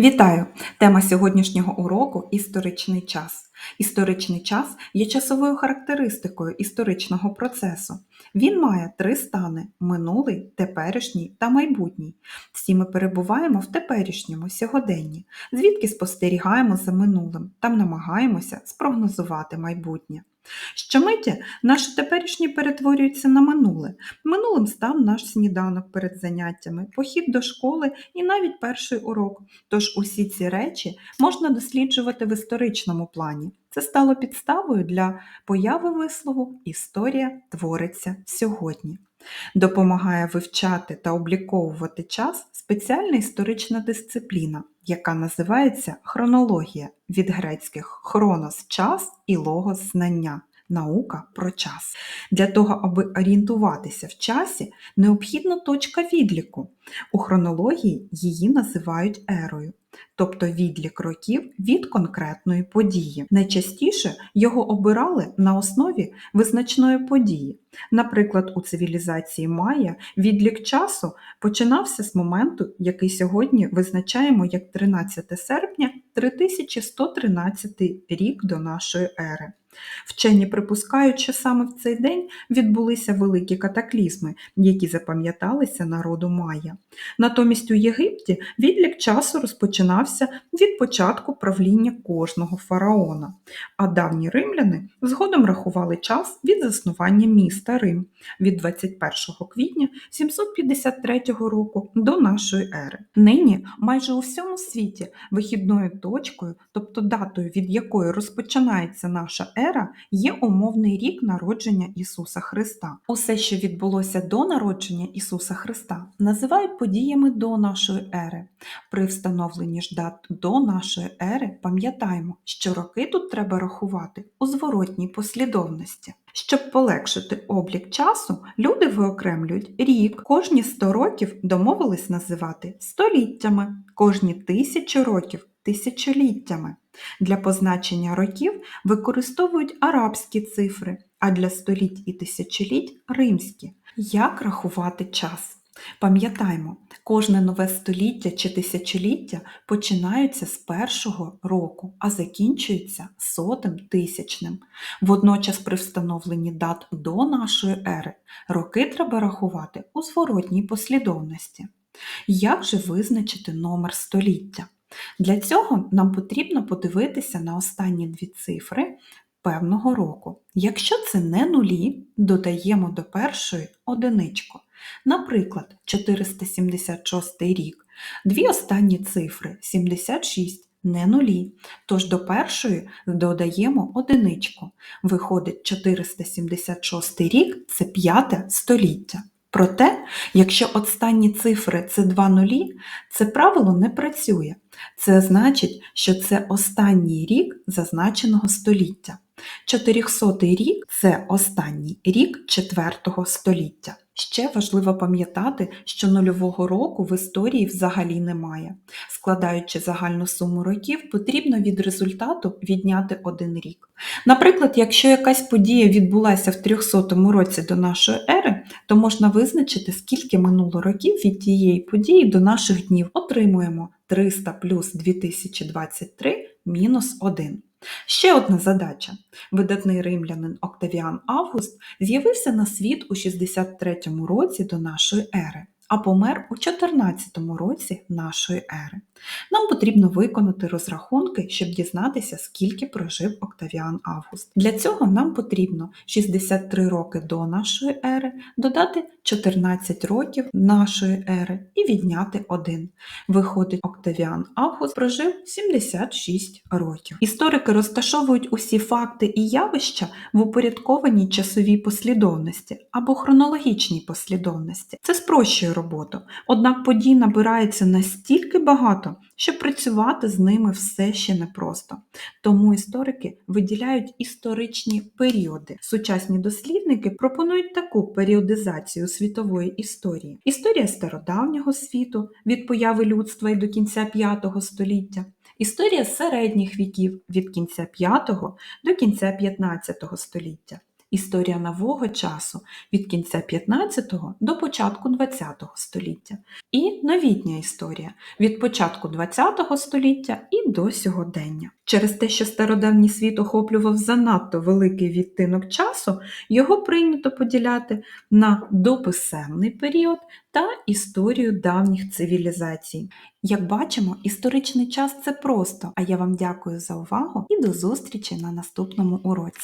Вітаю! Тема сьогоднішнього уроку історичний час. Історичний час є часовою характеристикою історичного процесу. Він має три стани: минулий, теперішній та майбутній. Всі ми перебуваємо в теперішньому сьогоденні, звідки спостерігаємо за минулим та намагаємося спрогнозувати майбутнє. Щомиті наше теперішнє перетворюється на минуле. Минулим став наш сніданок перед заняттями, похід до школи і навіть перший урок. Тож усі ці речі можна досліджувати в історичному плані. Це стало підставою для появи вислову Історія твориться сьогодні. Допомагає вивчати та обліковувати час спеціальна історична дисципліна, яка називається хронологія від грецьких хронос час і логос знання. Наука про час. Для того, аби орієнтуватися в часі, необхідна точка відліку. У хронології її називають ерою, тобто відлік років від конкретної події. Найчастіше його обирали на основі визначної події. Наприклад, у цивілізації Майя відлік часу починався з моменту, який сьогодні визначаємо як 13 серпня 3113 рік до нашої ери. Вчені припускають, що саме в цей день відбулися великі катаклізми, які запам'яталися народу Майя. Натомість у Єгипті відлік часу розпочинався від початку правління кожного фараона, а давні римляни згодом рахували час від заснування міста Рим від 21 квітня 753 року до нашої ери. Нині майже у всьому світі вихідною точкою, тобто датою, від якої розпочинається наша ера, є умовний рік народження Ісуса Христа. Усе, що відбулося до народження Ісуса Христа, називають подіями до нашої ери. При встановленні ж дат до нашої ери пам'ятаємо, що роки тут треба рахувати у зворотній послідовності. Щоб полегшити облік часу, люди виокремлюють рік. Кожні 100 років домовились називати століттями, кожні тисячу років тисячоліттями. Для позначення років використовують арабські цифри, а для століть і тисячоліть римські. Як рахувати час? Пам'ятаймо, кожне нове століття чи тисячоліття починаються з першого року, а закінчується сотим тисячним. Водночас при встановленні дат до нашої ери роки треба рахувати у зворотній послідовності. Як же визначити номер століття? Для цього нам потрібно подивитися на останні дві цифри певного року. Якщо це не нулі, додаємо до першої одиничку. Наприклад, 476 рік. Дві останні цифри 76 не нулі. Тож до першої додаємо одиничку. Виходить 476 рік це п'яте століття. Проте, якщо останні цифри це два нулі, це правило не працює. Це значить, що це останній рік зазначеного століття. 400-й рік це останній рік четвертого століття. Ще важливо пам'ятати, що нульового року в історії взагалі немає. Складаючи загальну суму років, потрібно від результату відняти один рік. Наприклад, якщо якась подія відбулася в 300 році до нашої ери, то можна визначити, скільки минуло років від тієї події до наших днів. Отримуємо 300 плюс 2023 мінус 1. Ще одна задача. Видатний римлянин Октавіан Август з'явився на світ у 63 році до нашої ери, а помер у 14 році нашої ери. Нам потрібно виконати розрахунки, щоб дізнатися, скільки прожив Октавіан Август. Для цього нам потрібно 63 роки до нашої ери, додати 14 років нашої ери і відняти 1. Виходить, Октавіан Август прожив 76 років. Історики розташовують усі факти і явища в упорядкованій часовій послідовності або хронологічній послідовності. Це спрощує роботу. Однак подій набирається настільки багато, що працювати з ними все ще непросто. Тому історики виділяють історичні періоди. Сучасні дослідники пропонують таку періодизацію світової історії: історія стародавнього світу від появи людства і до кінця V століття. Історія середніх віків від кінця V до кінця 15 століття, історія нового часу від кінця 15-го до початку 20-го століття, і новітня історія від початку 20-го століття і до сьогодення. Через те, що стародавній світ охоплював занадто великий відтинок часу, його прийнято поділяти на дописемний період та історію давніх цивілізацій. Як бачимо, історичний час це просто. А я вам дякую за увагу і до зустрічі на наступному уроці.